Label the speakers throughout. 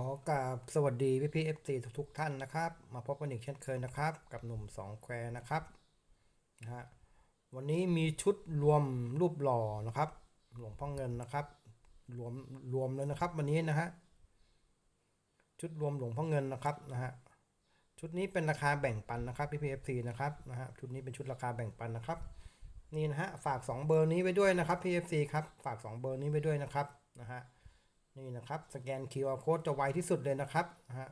Speaker 1: ขอกราบสวัสดีพี่พี่เอฟซีทุกท่านนะครับ มาพบกันอีกเช่นเคยนะครับ กับหนุ่มสองแควนะครับนะฮะวันนี้มีชุดรวมรูปหล่อนะครับ หลวงพ่อเงินนะครับ รวมรวมเลยนะครับ วันนี้นะฮะชุดรวมหลวงพ่อเงินนะครับนะฮะชุดนี้เป็นราคาแบ่งปันนะครับพี่พีเอฟซีนะครับนะฮะชุดนี้เป็นชุดราคาแบ่งปันนะครับ นี่นะฮะฝาก 2 เบอร์นี้ไว้ด้วยนะครับพีเอฟซีครับฝาก 2 เบอร์นี้ไว้ด้วยนะครับนะฮะ นี่นะครับสแกน QR code จะไวที่สุดเลยนะครับนะฮะ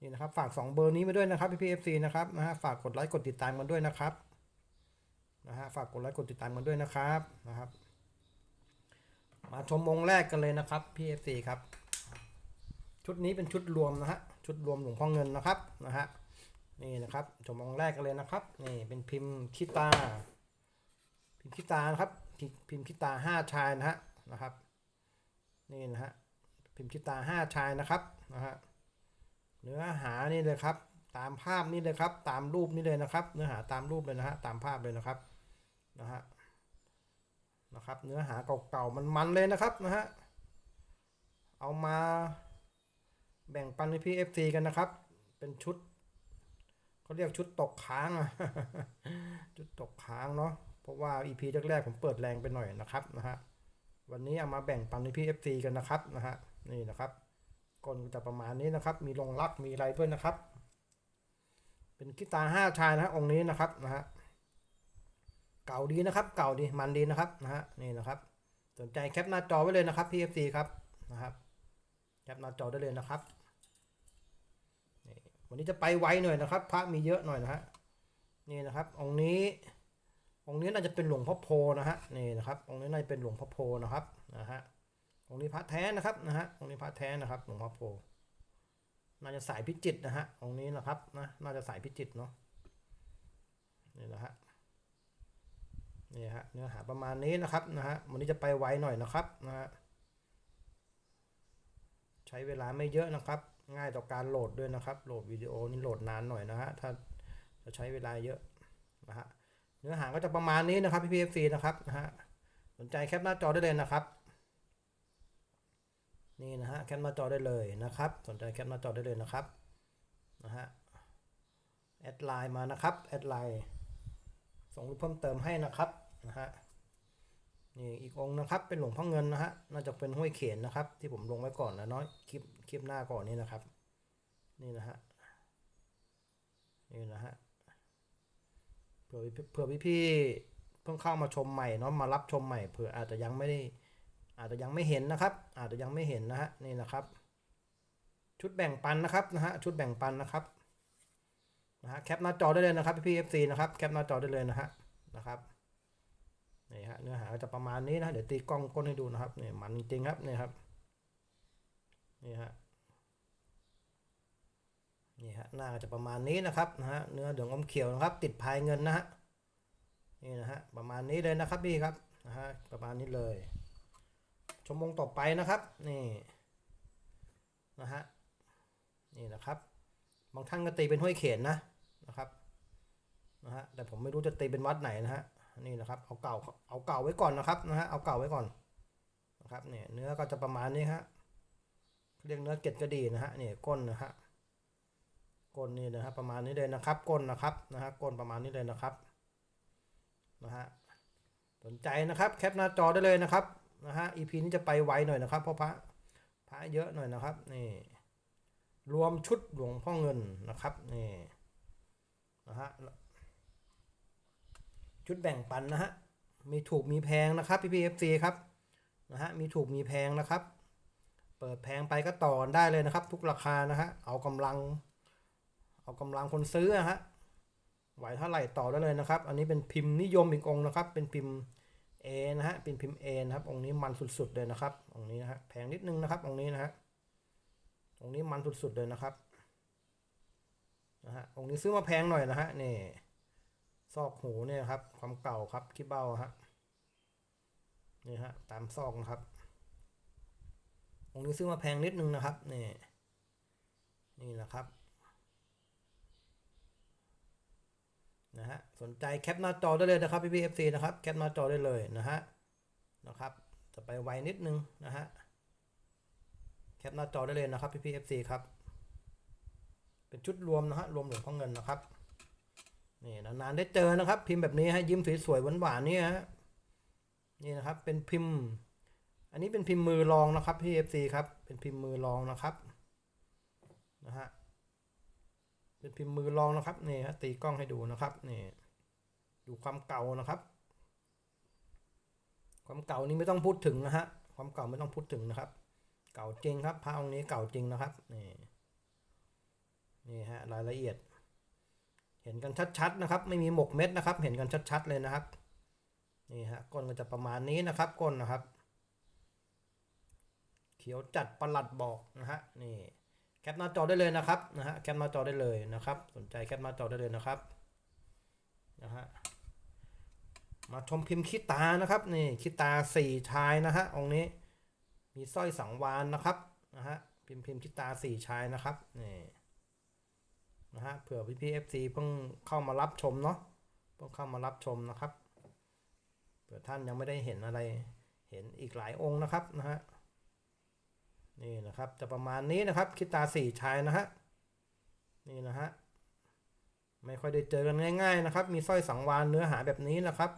Speaker 1: นี่นะครับฝาก 2 เบอร์นี้มาด้วยนะครับพี่พีเอฟซีนะครับนะฮะฝากกดไลค์กดติดตามกันด้วยนะครับนะฮะฝากกดไลค์กดติดตามกันด้วยนะครับนะครับ มาชมองค์แรกกันเลยนะครับพี่เอฟซีครับ ชุดนี้เป็นชุดรวมนะฮะชุดรวมหลวงพ่อเงินนะครับนะฮะนี่นะครับชมองค์แรกกันเลยนะครับนี่เป็นพิมพ์คิตา พิมพ์คิตานะครับพิมพ์พิมพ์คิตาห้าชายนะฮะนะครับ นี่นะฮะพิมพ์คิตาห้าชายนะครับนะฮะเนื้อหานี่เลยครับ ตามภาพนี่เลยครับ ตามรูปนี่เลยนะครับ เนื้อหาตามรูปเลยนะฮะตามภาพเลยนะครับนะฮะนะครับ เนื้อหาเก่าๆมันๆเลยนะครับนะฮะเอามาแบ่งปันให้พี่เอฟซีกันนะครับ เป็นชุดเขาเรียกชุดตกค้างอะชุดตกค้างเนาะเพราะว่า EP แรกๆผมเปิดแรงไปหน่อยนะครับนะฮะ วันนี้เอามาแบ่งปันให้พี่ FC กันนะครับนะฮะนี่นะครับก้นจะประมาณนี้นะครับ มีลงรักมีอะไรด้วยนนะครับ เป็นกีตาร์ห้าชายนะฮะองค์นี้นะครับนะฮะเก่าดีนะครับ เก่าดีมันดีนะครับนะฮะนี่นะครับ สนใจแคปหน้าจอไว้เลยนะครับพี่ FC ครับนะครับแคปหน้าจอได้เลยนะครับวันนี้จะไปไวหน่อยนะครับ พระมีเยอะหน่อยนะฮะนี่นะครับองค์นี้ องค์นี้น่าจะเป็นหลวงพ่อโพนะฮะนี่นะครับองค์นี้น่าจะเป็นหลวงพ่อโพนะครับนะฮะองค์นี้พระแท้นะครับนะฮะองค์นี้พระแท้นะครับหลวงพ่อโพน่าจะสายพิจิตนะฮะองค์นี้นะครับนะน่าจะสายพิจิตเนาะนี่นะฮะนี่ฮะเนื้อหาประมาณนี้นะครับนะฮะวันนี้จะไปไวหน่อยนะครับนะฮะใช้เวลาไม่เยอะนะครับ ง่ายต่อการโหลดด้วยนะครับ โหลดวิดีโอนี่โหลดนานหน่อยนะฮะถ้าจะใช้เวลาเยอะนะฮะ เนื้อหาก็จะประมาณนี้นะครับพี่พีเอฟซีนะครับนะฮะสนใจแคปหน้าจอได้เลยนะครับ นี่นะฮะแคปหน้าจอได้เลยนะครับ สนใจแคปหน้าจอได้เลยนะครับนะฮะแอดไลน์มานะครับแอดไลน์ส่งรูปเพิ่มเติมให้นะครับนะฮะนี่อีกองนะครับเป็นหลวงพ่อเงินนะฮะน่าจะเป็นห้วยเขนนะครับ ที่ผมลงไว้ก่อนนะน้อยคลิปคลิปหน้าก่อนนี้นะครับ นี่นะฮะนี่นะฮะ เผื่อเผื่อพี่พี่ๆเพิ่งเข้ามาชมใหม่เนาะมารับชมใหม่เผื่ออาจจะยังไม่ได้อาจจะยังไม่เห็นนะครับ อาจจะยังไม่เห็นนะฮะนี่นะครับ ชุดแบ่งปันนะครับนะฮะชุดแบ่งปันนะครับนะฮะแคปหน้าจอได้เลยนะครับพี่พี่เอฟซีนะครับแคปหน้าจอได้เลยนะฮะนะครับนี่ฮะเนื้อหาก็จะประมาณนี้นะเดี๋ยวตีกล้องก้นให้ดูนะครับนี่มันจริงครับนี่ครับนี่ฮะ นี่ฮะหน้าก็จะประมาณนี้นะครับนะฮะเนื้อเหลืองอมเขียวนะครับ ติดพายเงินนะฮะนี่นะฮะประมาณนี้เลยนะครับพี่ครับนะฮะประมาณนี้เลยชมวงต่อไปนะครับนี่นะฮะนี่นะครับบางท่านก็ตีเป็นห้วยเขนนะนะครับนะฮะแต่ผมไม่รู้จะตีเป็นวัดไหนนะฮะนี่นะครับเอาเก่าเอาเก่าไว้ก่อนนะครับนะฮะเอาเก่าไว้ก่อนนะครับเนี่ยเนื้อก็จะประมาณนี้ฮะเรียกเนื้อเกล็ดกระดีนะฮะนี่ก้นนะฮะ ก้นนี่นะครับ ประมาณนี้เลยนะครับ ก้นนะครับนะฮะก้นประมาณนี้เลยนะครับนะฮะสนใจนะครับแคปหน้าจอได้เลยนะครับนะฮะ EP นี้จะไปไวหน่อยนะครับเพราะพระพระเยอะหน่อยนะครับนี่รวมชุดหลวงพ่อเงินนะครับนี่นะฮะชุดแบ่งปันนะฮะมีถูกมีแพงนะครับพี่พีเอฟซีครับนะฮะมีถูกมีแพงนะครับ เปิดแพงไปก็ต่อได้เลยนะครับ ทุกราคานะฮะเอากำลัง เอากำลังคนซื้ออะฮะไหวเท่าไหร่ต่อได้เลยนะครับ อันนี้เป็นพิมพ์นิยมอีกองนะครับ เป็นพิมพ์ A นะฮะ เป็นพิมพ์ A นะครับ องค์นี้มันสุดๆเลยนะครับ องค์นี้นะฮะ แพงนิดนึงนะครับ องค์นี้นะฮะ องค์นี้มันสุดๆเลยนะครับ นะฮะ องค์นี้ซื้อมาแพงหน่อยนะฮะ นี่ ซอกหูเนี่ยครับ ความเก่าครับคิบเบ้าฮะ นี่ฮะ ตามซอกนะครับ องค์นี้ซื้อมาแพงนิดนึงนะครับ นี่ นี่นะครับ นะฮะสนใจแคปหน้าจอได้เลยนะครับพี่พีเอฟซีนะครับแคปหน้าจอได้เลยนะฮะนะครับจะไปไวนิดนึงนะฮะแคปหน้าจอได้เลยนะครับพี่พีเอฟซีครับเป็นชุดรวมนะฮะรวมหลวงพ่อเงินนะครับนี่นานๆได้เจอนะครับ พิมพ์แบบนี้ฮะยิ้มสวยๆหวานๆนี่ฮะนี่นะครับเป็นพิมพ์ อันนี้เป็นพิมพ์มือรองนะครับพี่เอฟซีครับเป็นพิมพ์มือรองนะครับนะฮะ เป็นพิมพ์มือรองนะครับนี่ฮะตีกล้องให้ดูนะครับนี่ดูความเก่านะครับ ความเก่านี้ไม่ต้องพูดถึงนะฮะความเก่าไม่ต้องพูดถึงนะครับ เก่าจริงครับพระองค์นี้เก่าจริงนะครับนี่นี่ฮะรายละเอียด เห็นกันชัดๆนะครับ ไม่มีหมกเม็ดนะครับ เห็นกันชัดๆเลยนะครับนี่ฮะก้นก็จะประมาณนี้นะครับก้นนะครับ เขียวจัดประหลัดบอกนะฮะนี่ แคปหน้าจอได้เลยนะครับนะฮะแคปหน้าจอได้เลยนะครับ สนใจแคปหน้าจอได้เลยนะครับนะฮะมาชมพิมพ์ขี้ตานะครับนี่ขี้ตาสี่ชายนะฮะองค์นี้มีสร้อยสังวานนะครับนะฮะพิมพ์พิมพ์ขี้ตาสี่ชายนะครับนี่นะฮะเผื่อพี่พีเอฟซีเพิ่งเข้ามารับชมเนาะเพิ่งเข้ามารับชมนะครับเผื่อท่านยังไม่ได้เห็นอะไรเห็นอีกหลายองค์นะครับนะฮะ นี่นะครับจะประมาณนี้นะครับคิดตาสี่ชายนะฮะนี่นะฮะไม่ค่อยได้เจอกันง่าย ๆนะครับ มีสร้อยสังวานเนื้อหาแบบนี้นะครับ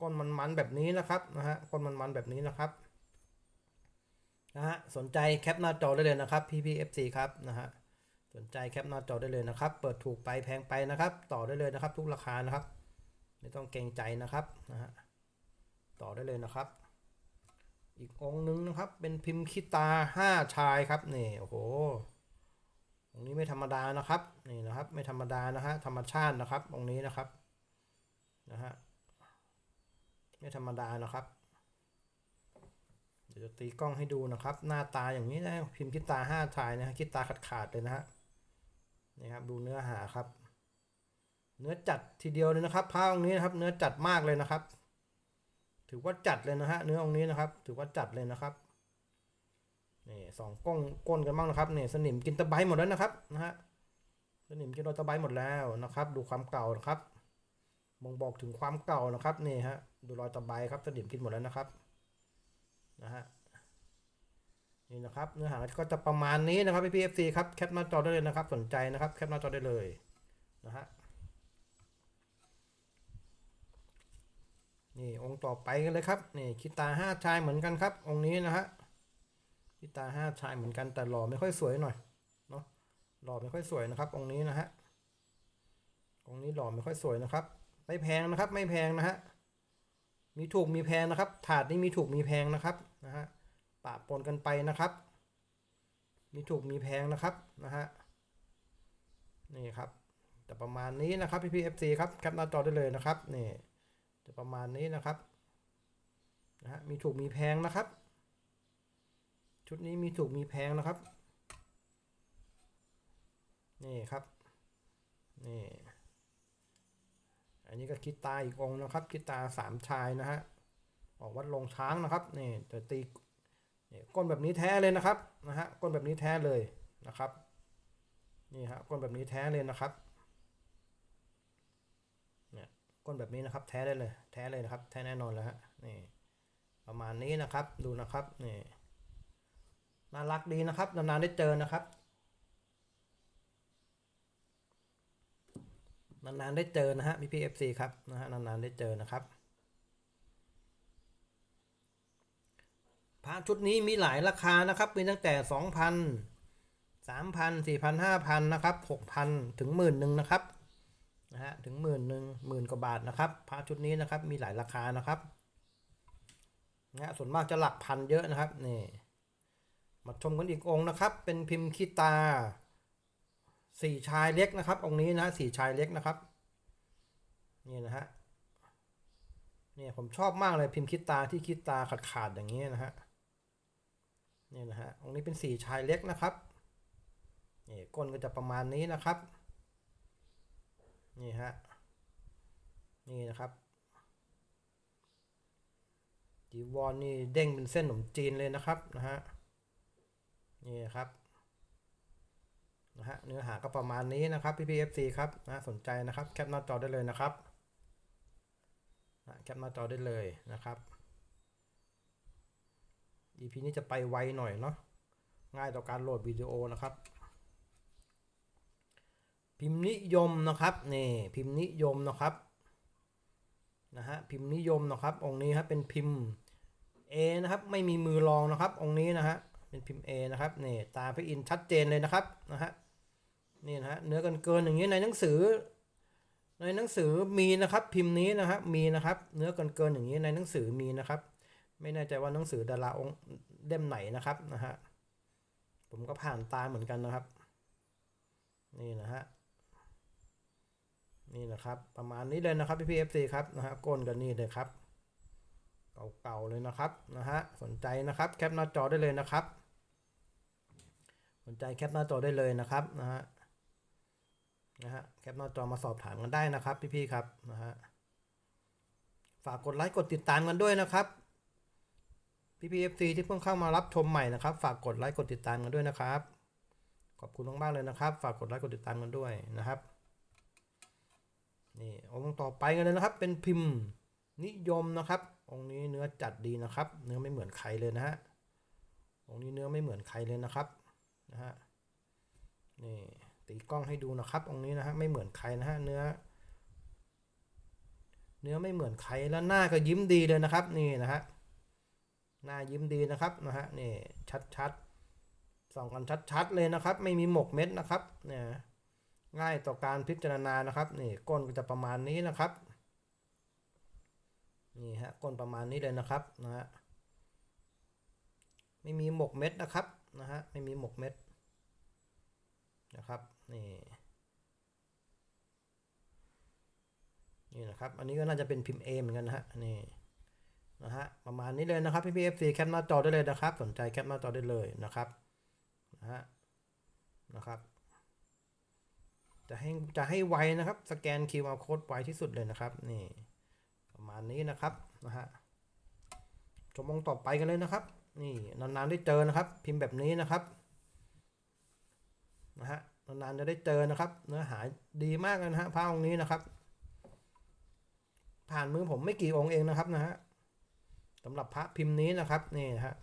Speaker 1: ก้นมันๆแบบนี้นะครับนะฮะก้นมันๆแบบนี้นะครับนะฮะสนใจแคปหน้าจอได้เลยนะครับ PPFC ครับนะฮะสนใจแคปหน้าจอได้เลยนะครับ เปิดถูกไปแพงไปนะครับ ต่อได้เลยนะครับ ทุกราคานะครับ ไม่ต้องเกรงใจนะครับนะฮะต่อได้เลยนะครับ อีกองค์นึงนะครับ เป็นพิมพ์คิตาห้าชายครับนี่โอ้โหองค์นี้ไม่ธรรมดานะครับนี่นะครับ ไม่ธรรมดานะฮะธรรมชาตินะครับองค์นี้นะครับนะฮะไม่ธรรมดานะครับ เดี๋ยวจะตีกล้องให้ดูนะครับ หน้าตาอย่างนี้นะพิมพ์คิตาห้าชายนะฮะคิตาขาดขาดๆเลยนะฮะนี่ครับดูเนื้อหาครับ เนื้อจัดทีเดียวเลยนะครับผ้าองค์นี้นะครับ เนื้อจัดมากเลยนะครับ ถือว่าจัดเลยนะฮะเนื้อองนี้นะครับ ถือว่าจัดเลยนะครับนี่สองก้งก้นกันบ้างนะครับเนี่ยสนิมกินตะไบหมดแล้วนะครับนะฮะสนิมกินรอยตะไบหมดแล้วนะครับ ดูความเก่านะครับบ่งบอกถึงความเก่านะครับนี่ฮะดูรอยตะไบครับสนิมกินหมดแล้วนะครับนะฮะนี่นะครับเนื้อหาก็จะประมาณนี้นะครับพี่พีเอฟซีครับแคปหน้าจอได้เลยนะครับ สนใจนะครับแคปหน้าจอได้เลยนะฮะ นี่องค์ต่อไปกันเลยครับนี่คิตาห้าชายเหมือนกันครับ องค์นี้นะฮะคิตาห้าชายเหมือนกันแต่หล่อไม่ค่อยสวยหน่อยเนาะหล่อไม่ค่อยสวยนะครับ องค์นี้นะฮะองค์นี้หล่อไม่ค่อยสวยนะครับ ไม่แพงนะครับ ไม่แพงนะฮะมีถูกมีแพงนะครับ ถาดนี้มีถูกมีแพงนะครับนะฮะปะปนกันไปนะครับ มีถูกมีแพงนะครับนะฮะนี่ครับแต่ประมาณนี้นะครับพี่พีเอฟซีครับแคปหน้าจอได้เลยนะครับนี่ จะประมาณนี้นะครับนะฮะมีถูกมีแพงนะครับ ชุดนี้มีถูกมีแพงนะครับ นี่ครับ นี่ อันนี้ก็คิดตาอีกองนะครับ คิดตาสามชายนะฮะ ออกวัดลงช้างนะครับ นี่แต่ตีนี่ก้นแบบนี้แท้เลยนะครับ นะฮะ ก้นแบบนี้แท้เลยนะครับ นี่ฮะ ก้นแบบนี้แท้เลยนะครับ ก้นแบบนี้นะครับ แท้ได้เลย แท้เลยนะครับ แท้แน่นอนแล้วฮะนี่ประมาณนี้นะครับดูนะครับนี่น่ารักดีนะครับนานๆได้เจอนะครับนานๆได้เจอนะฮะพี่พีเอฟซีครับนะฮะนานๆได้เจอนะครับพระชุดนี้มีหลายราคานะครับมีตั้งแต่สองพันสามพันสี่พันห้าพันนะครับหกพันถึงหมื่นหนึ่งนะครับ นะฮะถึงหมื่นหนึ่งหมื่นกว่าบาทนะครับพระชุดนี้นะครับมีหลายราคานะครับนะฮะส่วนมากจะหลักพันเยอะนะครับนี่มาชมกันอีกองนะครับ เป็นพิมพ์คีตาสี่ชายเล็กนะครับ องค์นี้นะสี่ชายเล็กนะครับนี่นะฮะเนี่ยผมชอบมากเลยพิมพ์คิดตาที่คิดตาขาดขาดๆอย่างนี้นะฮะนี่นะฮะองค์นี้เป็นสี่ชายเล็กนะครับนี่ก้นก็จะประมาณนี้นะครับ นี่ฮะ นี่นะครับจีวรนนี่เด้งเป็นเส้นขนมจีนเลยนะครับนะฮะ นี่ครับนะฮะเนื้อหาก็ประมาณนี้นะครับพี่พีเอฟซีครับนะสนใจนะครับแคปหน้าจอได้เลยนะครับนะแคปหน้าจอได้เลยนะครับ EP นี้จะไปไวหน่อยเนาะง่ายต่อการโหลดวิดีโอนะครับ พิมพ์นิยมนะครับนี่พิมพ์นิยมนะครับนะฮะพิมพ์นิยมนะครับ องค์นี้ครับเป็นพิมพ์ A นะครับไม่มีมือรองนะครับ องค์นี้นะฮะเป็นพิมพ์ A นะครับนี่ตาพระอินชัดเจนเลยนะครับนะฮะนี่นะฮะเนื้อกันเกินอย่างนี้ในหนังสือ ในหนังสือมีนะครับพิมพ์นี้นะครับมีนะครับ เนื้อกินเกินอย่างนี้ในหนังสือมีนะครับ ไม่แน่ใจว่าหนังสือดาราองค์เล่มไหนนะครับนะฮะผมก็ผ่านตาเหมือนกันนะครับ นี่นะฮะ นี่นะครับ ประมาณนี้เลยนะครับพี่พีเอฟซีครับนะฮะก้นกันนี่เลยครับ เก่าๆเลยนะครับนะฮะสนใจนะครับแคปหน้าจอได้เลยนะครับ สนใจแคปหน้าจอได้เลยนะครับนะฮะนะฮะแคปหน้าจอมาสอบถามกันได้นะครับ พี่ๆครับนะฮะฝากกดไลค์กดติดตามกันด้วยนะครับพี่พีเอฟซีที่เพิ่งเข้ามารับชมใหม่นะครับ ฝากกดไลค์กดติดตามกันด้วยนะครับ ขอบคุณมากๆเลยนะครับ ฝากกดไลค์กดติดตามกันด้วยนะครับ นี่องค์ต่อไปกันเลยนะครับ เป็นพิมพ์นิยมนะครับ องค์นี้เนื้อจัดดีนะครับ เนื้อไม่เหมือนใครเลยนะฮะองค์นี้เนื้อไม่เหมือนใครเลยนะครับนะฮะนี่ตีกล้องให้ดูนะครับองค์นี้นะฮะไม่เหมือนใครนะฮะเนื้อ เนื้อไม่เหมือนใครแล้วหน้าก็ยิ้มดีเลยนะครับ นี่นะฮะหน้ายิ้มดีนะครับนะฮะนี่ชัดๆส่องกันชัดๆเลยนะครับ ไม่มีหมกเม็ดนะครับเนี่ย ง่ายต่อการพิจารณานะครับนี่ก้นก็จะประมาณนี้นะครับนี่ฮะก้นประมาณนี้เลยนะครับนะฮะไม่มีหมกเม็ดนะครับนะฮะไม่มีหมกเม็ดนะครับนี่นี่นะครับอันนี้ก็น่าจะเป็นพิมพ์ A เหมือนกันนะฮะนี่นะฮะประมาณนี้เลยนะครับพี่พีเอฟซีแคปหน้าจอได้เลยนะครับ สนใจแคปหน้าจอได้เลยนะครับนะฮะนะครับ จะให้จะให้ไวนะครับ สแกน QR code ไวที่สุดเลยนะครับนี่ประมาณนี้นะครับนะฮะชมองต่อไปกันเลยนะครับ นี่นานๆได้เจอนะครับ พิมพ์แบบนี้นะครับนะฮะนานๆจะได้เจอนะครับ เนื้อหาดีมากนะฮะพระองค์นี้นะครับ ผ่านมือผมไม่กี่องค์เองนะครับนะฮะสำหรับพระพิมพ์นี้นะครับนี่นะฮะ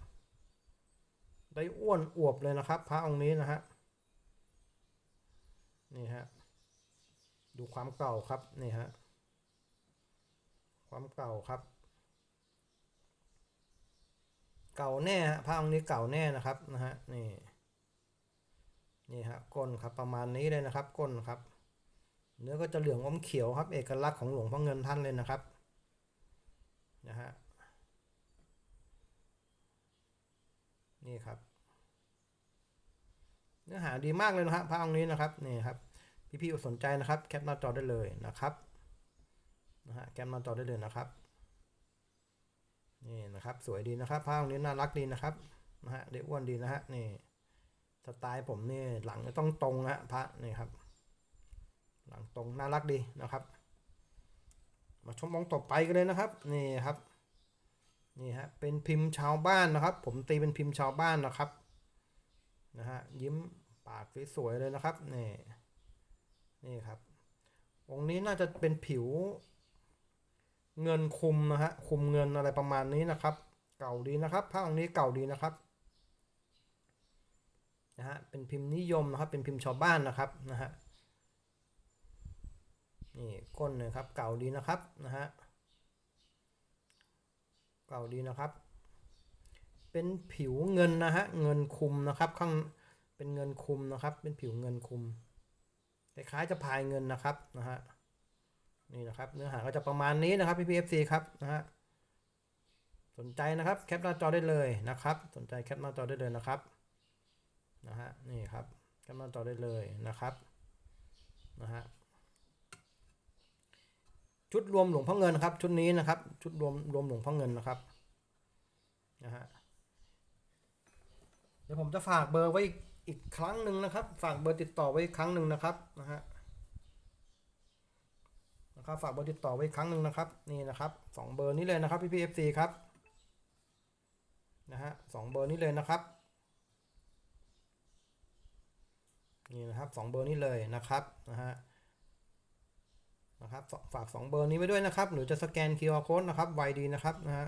Speaker 1: ได้อ้วนอวบเลยนะครับ พระองค์นี้นะฮะนี่ฮะ ดูความเก่าครับนี่ฮะความเก่าครับ เก่าแน่ฮะพระองค์นี้เก่าแน่นะครับนะฮะนี่นี่ฮะก้นครับประมาณนี้เลยนะครับก้นครับ เนื้อก็จะเหลืองอมเขียวครับ เอกลักษณ์ของหลวงพ่อเงินท่านเลยนะครับนะฮะนี่ครับ เนื้อหาดีมากเลยนะครับพระองค์นี้นะครับนี่ครับ พี่ๆสนใจนะครับแคปหน้าจอได้เลยนะครับนะฮะแคปหน้าจอได้เลยนะครับนี่นะครับสวยดีนะครับพระองค์นี้น่ารักดีนะครับนะฮะเด็กอ้วนดีนะฮะนี่สไตล์ผมนี่หลังต้องตรงนะฮะพระนี่ครับ หลังตรงน่ารักดีนะครับ มาชมมองต่อไปกันเลยนะครับนี่ครับนี่ฮะเป็นพิมพ์ชาวบ้านนะครับ ผมตีเป็นพิมพ์ชาวบ้านนะครับนะฮะยิ้มปากสวยๆเลยนะครับนี่ นี่ครับองนี้น่าจะเป็นผิว เงินคุมนะฮะคุมเงินอะไรประมาณนี้นะครับ เก่าดีนะครับผ้าองนี้เก่าดีนะครับนะฮะเป็นพิมพ์นิยมนะครับ เป็นพิมพ์ชาวบ้านนะครับนะฮะนี่ก้นนะครับเก่าดีนะครับนะฮะเก่าดีนะครับ เป็นผิวเงินนะฮะเงินคุมนะครับข้างเป็นเงินคุมนะครับ เป็นผิวเงินคุม คล้ายๆจะพายเงินนะครับนะฮะนี่นะครับเนื้อหาก็จะประมาณนี้นะครับพี่พีเอฟซีครับนะฮะสนใจนะครับแคปหน้าจอได้เลยนะครับ สนใจแคปหน้าจอได้เลยนะครับนะฮะนี่ครับแคปหน้าจอได้เลยนะครับนะฮะชุดรวมหลวงพ่อเงินครับ ชุดนี้นะครับ ชุดรวมรวมหลวงพ่อเงินนะครับนะฮะเดี๋ยวผมจะฝากเบอร์ไว้อีก อีกครั้งหนึ่งนะครับ ฝากเบอร์ติดต่อไว้ครั้งหนึ่งนะครับนะฮะนะครับฝากเบอร์ติดต่อไว้ครั้งหนึ่งนะครับนี่นะครับสองเบอร์นี้เลยนะครับพี่พีเอฟซีครับนะฮะสองเบอร์นี้เลยนะครับนี่นะครับสองเบอร์นี้เลยนะครับนะฮะนะครับฝฝาก 2 เบอร์นี้ไว้ด้วยนะครับ หรือจะสแกน QR code นะครับไวดีนะครับนะฮะ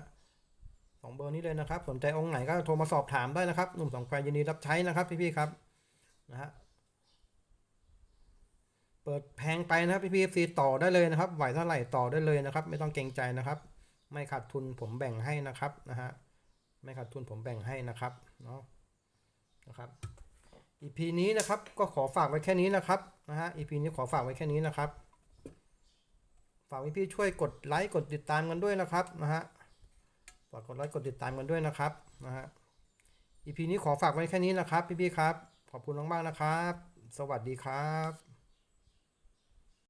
Speaker 1: สองเบอร์นี้เลยนะครับ สนใจองค์ไหนก็โทรมาสอบถามได้นะครับ หนุ่มสองแควยินดีรับใช้นะครับพี่ๆครับนะฮะเปิดแพงไปนะครับพี่ๆซีต่อได้เลยนะครับไหวเท่าไหร่ต่อได้เลยนะครับ ไม่ต้องเกรงใจนะครับ ไม่ขาดทุนผมแบ่งให้นะครับนะฮะไม่ขาดทุนผมแบ่งให้นะครับเนาะนะครับ EP นี้นะครับก็ขอฝากไว้แค่นี้นะครับนะฮะ EP นี้ขอฝากไว้แค่นี้นะครับ ฝากพี่ๆช่วยกดไลค์กดติดตามกันด้วยนะครับนะฮะ ฝากกดไลค์กดติดตามกันด้วยนะครับนะฮะอีพีนี้ขอฝากไว้แค่นี้นะครับ พี่ๆครับ ขอบคุณมากๆนะครับ สวัสดีครับ